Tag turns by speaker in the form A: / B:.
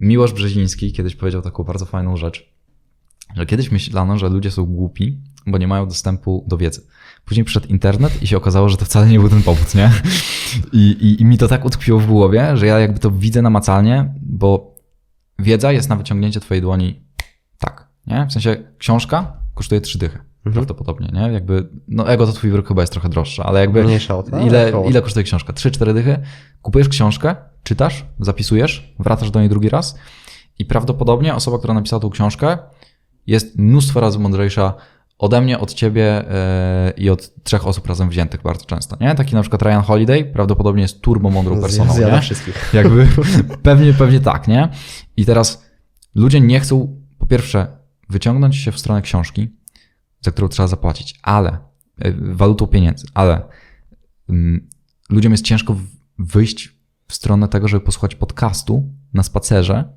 A: Miłosz Brzeziński kiedyś powiedział taką bardzo fajną rzecz, że kiedyś myślano, że ludzie są głupi, bo nie mają dostępu do wiedzy. Później przyszedł internet i się okazało, że to wcale nie był ten powód, nie? I, i, I mi to tak utkwiło w głowie, że ja jakby to widzę namacalnie, bo wiedza jest na wyciągnięcie twojej dłoni tak, nie? W sensie książka kosztuje trzy dychy. Prawdopodobnie, nie? Jakby, no ego to twój wyrok chyba jest trochę droższa, ale jakby
B: Mniejsza od-
A: ile, ile kosztuje książka? 3-4 dychy? Kupujesz książkę, czytasz, zapisujesz, wracasz do niej drugi raz i prawdopodobnie osoba, która napisała tą książkę jest mnóstwo razy mądrzejsza ode mnie, od ciebie yy, i od trzech osób razem wziętych bardzo często, nie? Taki na przykład Ryan Holiday prawdopodobnie jest turbo mądrą personą,
B: Zjada
A: nie?
B: wszystkich.
A: Jakby pewnie, pewnie tak, nie? I teraz ludzie nie chcą po pierwsze wyciągnąć się w stronę książki, za którą trzeba zapłacić, ale e, walutą pieniędzy, ale mm, ludziom jest ciężko wyjść w stronę tego, żeby posłuchać podcastu na spacerze,